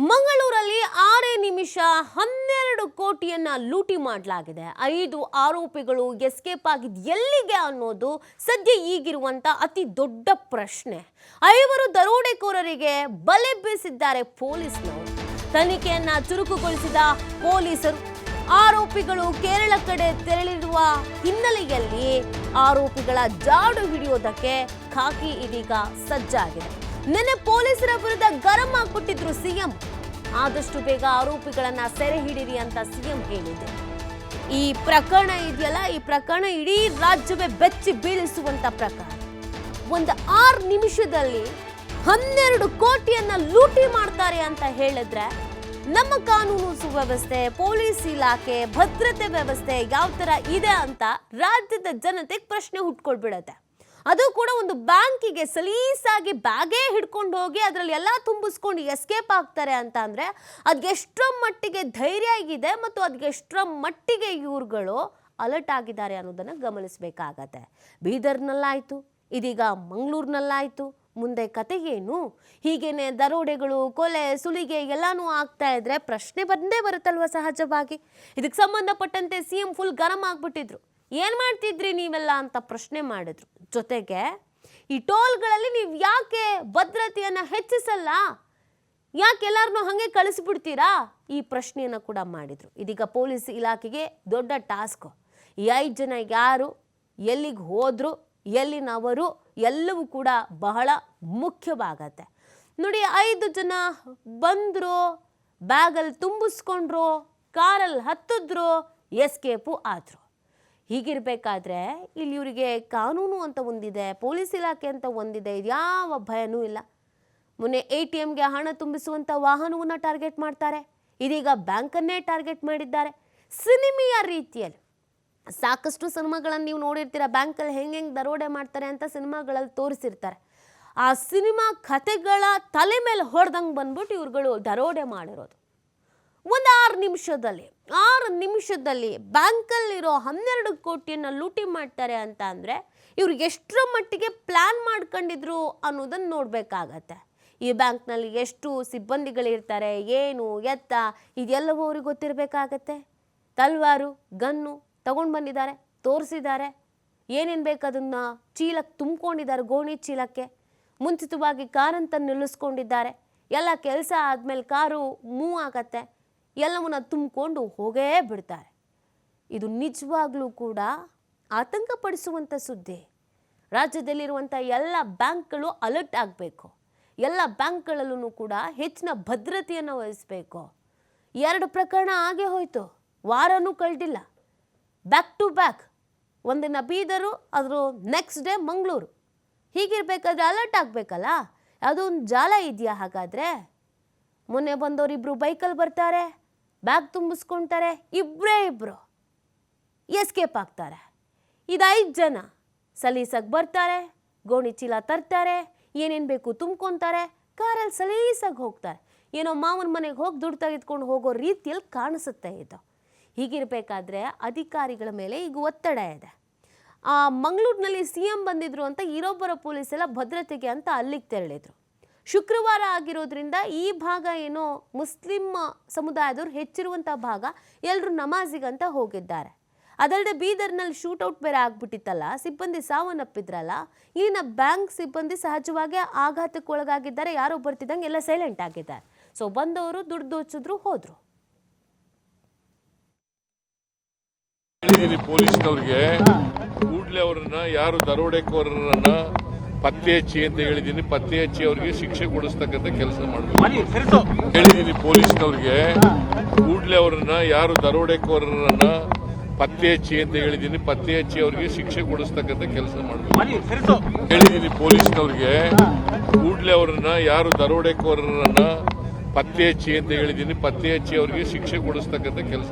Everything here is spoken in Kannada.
ಮಂಗಳೂರಲ್ಲಿ ಆರೇ ನಿಮಿಷ ಹನ್ನೆರಡು ಕೋಟಿಯನ್ನ ಲೂಟಿ ಮಾಡಲಾಗಿದೆ. ಐದು ಆರೋಪಿಗಳು ಎಸ್ಕೇಪ್ ಆಗಿದ್ದು ಎಲ್ಲಿಗೆ ಅನ್ನೋದು ಸದ್ಯ ಈಗಿರುವಂತ ಅತಿ ದೊಡ್ಡ ಪ್ರಶ್ನೆ. ಐವರು ದರೋಡೆಕೋರರಿಗೆ ಬಲೆ ಬೀಸಿದ್ದಾರೆ ಪೊಲೀಸ್ನವರು. ತನಿಖೆಯನ್ನ ಚುರುಕುಗೊಳಿಸಿದ ಪೊಲೀಸರು. ಆರೋಪಿಗಳು ಕೇರಳ ಕಡೆ ತೆರಳಿರುವ ಹಿನ್ನೆಲೆಯಲ್ಲಿ ಆರೋಪಿಗಳ ಜಾಡು ಹಿಡಿಯೋದಕ್ಕೆ ಖಾಕಿ ಇದೀಗ ಸಜ್ಜಾಗಿದೆ. ನಿನ್ನೆ ಪೊಲೀಸರ ವಿರುದ್ಧ ಗರಂ ಆಗ್ಬಿಟ್ಟಿದ್ರು ಸಿಎಂ. ಆದಷ್ಟು ಬೇಗ ಆರೋಪಿಗಳನ್ನ ಸೆರೆ ಹಿಡಿರಿ ಅಂತ ಸಿಎಂ ಹೇಳಿದೆ. ಈ ಪ್ರಕರಣ ಇದೆಯಲ್ಲ, ಈ ಪ್ರಕರಣ ಇಡೀ ರಾಜ್ಯವೇ ಬೆಚ್ಚಿ ಬೀಳಿಸುವಂತ ಪ್ರಕರಣ. ಒಂದು ಆರು ನಿಮಿಷದಲ್ಲಿ ಹನ್ನೆರಡು ಕೋಟಿಯನ್ನ ಲೂಟಿ ಮಾಡ್ತಾರೆ ಅಂತ ಹೇಳಿದ್ರೆ ನಮ್ಮ ಕಾನೂನು ಸುವ್ಯವಸ್ಥೆ, ಪೊಲೀಸ್ ಇಲಾಖೆ, ಭದ್ರತೆ ವ್ಯವಸ್ಥೆ ಯಾವ ತರ ಇದೆ ಅಂತ ರಾಜ್ಯದ ಜನತೆಗೆ ಪ್ರಶ್ನೆ ಹುಟ್ಕೊಳ್ಬಿಡತ್ತೆ. ಅದು ಕೂಡ ಒಂದು ಬ್ಯಾಂಕಿಗೆ ಸಲೀಸಾಗಿ ಬ್ಯಾಗೇ ಹಿಡ್ಕೊಂಡು ಹೋಗಿ ಅದರಲ್ಲಿ ಎಲ್ಲ ತುಂಬಿಸ್ಕೊಂಡು ಎಸ್ಕೇಪ್ ಆಗ್ತಾರೆ ಅಂತ ಅಂದರೆ ಅದಕ್ಕೆ ಎಷ್ಟರ ಮಟ್ಟಿಗೆ ಧೈರ್ಯ ಆಗಿದೆ ಮತ್ತು ಅದಕ್ಕೆ ಎಷ್ಟರ ಮಟ್ಟಿಗೆ ಇವ್ರುಗಳು ಅಲರ್ಟ್ ಆಗಿದ್ದಾರೆ ಅನ್ನೋದನ್ನು ಗಮನಿಸಬೇಕಾಗತ್ತೆ. ಬೀದರ್ನಲ್ಲಾಯಿತು, ಇದೀಗ ಮಂಗಳೂರಿನಲ್ಲಾಯಿತು, ಮುಂದೆ ಕತೆ ಏನು? ಹೀಗೇನೆ ದರೋಡೆಗಳು, ಕೊಲೆ, ಸುಲಿಗೆ ಎಲ್ಲಾನು ಆಗ್ತಾ ಇದ್ರೆ ಪ್ರಶ್ನೆ ಬಂದೇ ಬರುತ್ತಲ್ವ ಸಹಜವಾಗಿ? ಇದಕ್ಕೆ ಸಂಬಂಧಪಟ್ಟಂತೆ ಸಿ ಎಂ ಫುಲ್ ಗರಂ ಆಗ್ಬಿಟ್ಟಿದ್ರು. ಏನ್ ಮಾಡ್ತಿದ್ರಿ ನೀವೆಲ್ಲ ಅಂತ ಪ್ರಶ್ನೆ ಮಾಡಿದ್ರು. ಜೊತೆಗೆ ಈ ಟೋಲ್ಗಳಲ್ಲಿ ನೀವು ಯಾಕೆ ಭದ್ರತೆಯನ್ನು ಹೆಚ್ಚಿಸಲ್ಲ? ಯಾಕೆ ಎಲ್ಲರನ್ನೂ ಹಾಗೆ ಕಳಿಸ್ಬಿಡ್ತೀರಾ? ಈ ಪ್ರಶ್ನೆಯನ್ನು ಕೂಡ ಮಾಡಿದರು. ಇದೀಗ ಪೊಲೀಸ್ ಇಲಾಖೆಗೆ ದೊಡ್ಡ ಟಾಸ್ಕ್. ಈ ಐದು ಜನ ಯಾರು, ಎಲ್ಲಿಗೆ ಹೋದರು, ಎಲ್ಲಿನವರು ಎಲ್ಲವೂ ಕೂಡ ಬಹಳ ಮುಖ್ಯವಾಗತ್ತೆ. ನೋಡಿ, ಐದು ಜನ ಬಂದರು ಬ್ಯಾಗಲ್ಲಿ ತುಂಬಿಸ್ಕೊಂಡ್ರು ಕಾರಲ್ಲಿ ಹತ್ತಿದ್ರು, ಎಸ್ಕೇಪು ಆದ್ರು. ಹೀಗಿರ್ಬೇಕಾದ್ರೆ ಇಲ್ಲಿ ಇವರಿಗೆ ಕಾನೂನು ಅಂತ ಒಂದಿದೆ, ಪೊಲೀಸ್ ಇಲಾಖೆ ಅಂತ ಒಂದಿದೆ ಯಾವ ಭಯನೂ ಇಲ್ಲ. ಮೊನ್ನೆ ಎ ಟಿ ಎಮ್ಗೆ ಹಣ ತುಂಬಿಸುವಂಥ ವಾಹನವನ್ನು ಟಾರ್ಗೆಟ್ ಮಾಡ್ತಾರೆ, ಇದೀಗ ಬ್ಯಾಂಕನ್ನೇ ಟಾರ್ಗೆಟ್ ಮಾಡಿದ್ದಾರೆ, ಸಿನಿಮೆಯ ರೀತಿಯಲ್ಲಿ. ಸಾಕಷ್ಟು ಸಿನಿಮಾಗಳನ್ನು ನೀವು ನೋಡಿರ್ತೀರ, ಬ್ಯಾಂಕಲ್ಲಿ ಹೆಂಗೆ ಹೆಂಗೆ ದರೋಡೆ ಮಾಡ್ತಾರೆ ಅಂತ ಸಿನಿಮಾಗಳಲ್ಲಿ ತೋರಿಸಿರ್ತಾರೆ. ಆ ಸಿನಿಮಾ ಕಥೆಗಳ ತಲೆ ಮೇಲೆ ಹೊಡೆದಂಗೆ ಬಂದ್ಬಿಟ್ಟು ಇವ್ರುಗಳು ದರೋಡೆ ಮಾಡಿರೋದು. ಒಂದು ಆರು ನಿಮಿಷದಲ್ಲಿ ಆರು ನಿಮಿಷದಲ್ಲಿ ಬ್ಯಾಂಕಲ್ಲಿರೋ ಹನ್ನೆರಡು ಕೋಟಿಯನ್ನು ಲೂಟಿ ಮಾಡ್ತಾರೆ ಅಂತ ಅಂದರೆ ಇವ್ರು ಎಷ್ಟರ ಮಟ್ಟಿಗೆ ಪ್ಲ್ಯಾನ್ ಮಾಡ್ಕೊಂಡಿದ್ರು ಅನ್ನೋದನ್ನು ನೋಡಬೇಕಾಗತ್ತೆ. ಈ ಬ್ಯಾಂಕ್ನಲ್ಲಿ ಎಷ್ಟು ಸಿಬ್ಬಂದಿಗಳಿರ್ತಾರೆ, ಏನು, ಎತ್ತ, ಇದೆಲ್ಲವೂ ಅವ್ರಿಗೆ ಗೊತ್ತಿರಬೇಕಾಗತ್ತೆ. ತಲ್ವಾರು ಗನ್ನು ತಗೊಂಡು ಬಂದಿದ್ದಾರೆ, ತೋರಿಸಿದ್ದಾರೆ. ಏನೇನು ಬೇಕು ಅದನ್ನು ಚೀಲಕ್ಕೆ ತುಂಬಿಕೊಂಡಿದ್ದಾರೆ, ಗೋಣಿ ಚೀಲಕ್ಕೆ. ಮುಂಚಿತವಾಗಿ ಕಾರಂತ ನಿಲ್ಲಿಸ್ಕೊಂಡಿದ್ದಾರೆ. ಎಲ್ಲ ಕೆಲಸ ಆದಮೇಲೆ ಕಾರು ಮೂವ್ ಆಗತ್ತೆ. ಎಲ್ಲವನ್ನ ತುಂಬಿಕೊಂಡು ಹೋಗೇ ಬಿಡ್ತಾರೆ. ಇದು ನಿಜವಾಗ್ಲೂ ಕೂಡ ಆತಂಕಪಡಿಸುವಂಥ ಸುದ್ದಿ. ರಾಜ್ಯದಲ್ಲಿರುವಂಥ ಎಲ್ಲ ಬ್ಯಾಂಕ್ಗಳು ಅಲರ್ಟ್ ಆಗಬೇಕು. ಎಲ್ಲ ಬ್ಯಾಂಕ್ಗಳಲ್ಲೂ ಕೂಡ ಹೆಚ್ಚಿನ ಭದ್ರತೆಯನ್ನು ವಹಿಸಬೇಕು. ಎರಡು ಪ್ರಕರಣ ಆಗೇ ಹೋಯಿತು. ವಾರನೂ ಕಳೆದಿಲ್ಲ. ಬ್ಯಾಕ್ ಟು ಬ್ಯಾಕ್ ಒಂದಿನ ಬೀದರು ಅದರ ನೆಕ್ಸ್ಟ್ ಡೇ ಮಂಗಳೂರು. ಹೀಗಿರ್ಬೇಕಾದ್ರೆ ಅಲರ್ಟ್ ಆಗಬೇಕಲ್ಲ? ಯಾವುದೋ ಒಂದು ಜಾಲ ಇದೆಯಾ ಹಾಗಾದರೆ? ಮೊನ್ನೆ ಬಂದವರಿಬ್ಬರು ಬೈಕಲ್ಲಿ ಬರ್ತಾರೆ. ಬ್ಯಾಗ್ ತುಂಬಿಸ್ಕೊಳ್ತಾರೆ ಇಬ್ಬರೇ ಇಬ್ಬರು ಎಸ್ಕೇಪ್ ಆಗ್ತಾರೆ. ಇದೈದು ಜನ ಸಲೀಸಾಗಿ ಬರ್ತಾರೆ, ಗೋಣಿ ಚೀಲ ತರ್ತಾರೆ, ಏನೇನು ಬೇಕು ತುಂಬ್ಕೊತಾರೆ ಕಾರಲ್ಲಿ ಸಲೀಸಾಗಿ ಹೋಗ್ತಾರೆ. ಏನೋ ಮಾವನ ಮನೆಗೆ ಹೋಗಿ ದುಡ್ಡು ತೆಗೆದುಕೊಂಡು ಹೋಗೋ ರೀತಿಯಲ್ಲಿ ಕಾಣಿಸುತ್ತೆ ಇದು. ಹೀಗಿರಬೇಕಾದ್ರೆ ಅಧಿಕಾರಿಗಳ ಮೇಲೆ ಈಗ ಒತ್ತಡ ಇದೆ. ಆ ಮಂಗಳೂರಿನಲ್ಲಿ ಸಿ ಎಂ ಬಂದಿದ್ರು ಅಂತ ಇರೋಬ್ಬರ ಪೊಲೀಸ್ ಎಲ್ಲ ಭದ್ರತೆಗೆ ಅಂತ ಅಲ್ಲಿಗೆ ತೆರಳಿದ್ರು. ಶುಕ್ರವಾರ ಆಗಿರೋದ್ರಿಂದ ಈ ಭಾಗ ಏನೋ ಮುಸ್ಲಿಂ ಸಮುದಾಯದವ್ರು ಹೆಚ್ಚಿರುವಂಥ ಭಾಗ ಎಲ್ಲರೂ ನಮಾಜಿಗಂತ ಹೋಗಿದ್ದಾರೆ. ಅದಲ್ಲದೆ ಬೀದರ್ನಲ್ಲಿ ಶೂಟೌಟ್ ಬೇರೆ ಆಗ್ಬಿಟ್ಟಿತ್ತಲ್ಲ, ಸಿಬ್ಬಂದಿ ಸಾವನ್ನಪ್ಪಿದ್ರಲ್ಲ, ಇಲ್ಲಿನ ಬ್ಯಾಂಕ್ ಸಿಬ್ಬಂದಿ ಸಹಜವಾಗಿ ಆಘಾತಕ್ಕೆ ಒಳಗಾಗಿದ್ದಾರೆ ಯಾರೋ ಬರ್ತಿದ್ದಂಗೆ ಎಲ್ಲ ಸೈಲೆಂಟ್ ಆಗಿದ್ದಾರೆ. ಸೊ ಬಂದವರು ದುಡ್ಡು ದೋಚಿದ್ರು, ಹೋದ್ರು. ಪೊಲೀಸ್ನವ್ರಿಗೆ ಕೂಡಲೇ ಅವರನ್ನ, ಯಾರು ದರೋಡೆಕೋರರನ್ನ ಪತ್ತೆ ಹಚ್ಚಿ ಅಂತ ಹೇಳಿದ್ದೀನಿ ಪತ್ತೆ ಹಚ್ಚಿ ಅವರಿಗೆ ಶಿಕ್ಷೆ ಕೊಡಿಸ್ತಕ್ಕಂಥ ಕೆಲಸ ಮಾಡಬೇಕು. ಹೇಳಿದ್ದೀನಿ ಪೊಲೀಸ್ನವ್ರಿಗೆ. ಕೂಡಲೇ ಅವರನ್ನ ಯಾರು ದರೋಡೆಕೋರರನ್ನ ಪತ್ತೆ ಹಚ್ಚಿ ಅಂತ ಹೇಳಿದ್ದೀನಿ ಪತ್ತೆ ಹಚ್ಚಿ ಅವರಿಗೆ ಶಿಕ್ಷೆ ಕೊಡಿಸ್ತಕ್ಕಂಥ ಕೆಲಸ ಮಾಡಬೇಕು. ಹೇಳಿದ್ದೀನಿ ಪೊಲೀಸ್ನವ್ರಿಗೆ. ಕೂಡಲೇ ಅವರನ್ನ ಯಾರು ದರೋಡೆಕೋರರನ್ನ ಪತ್ತೆ ಹಚ್ಚಿ ಅಂತ ಹೇಳಿದ್ದೀನಿ ಪತ್ತೆ ಹಚ್ಚಿ ಅವರಿಗೆ ಶಿಕ್ಷೆ ಕೊಡಿಸ್ತಕ್ಕಂಥ ಕೆಲಸ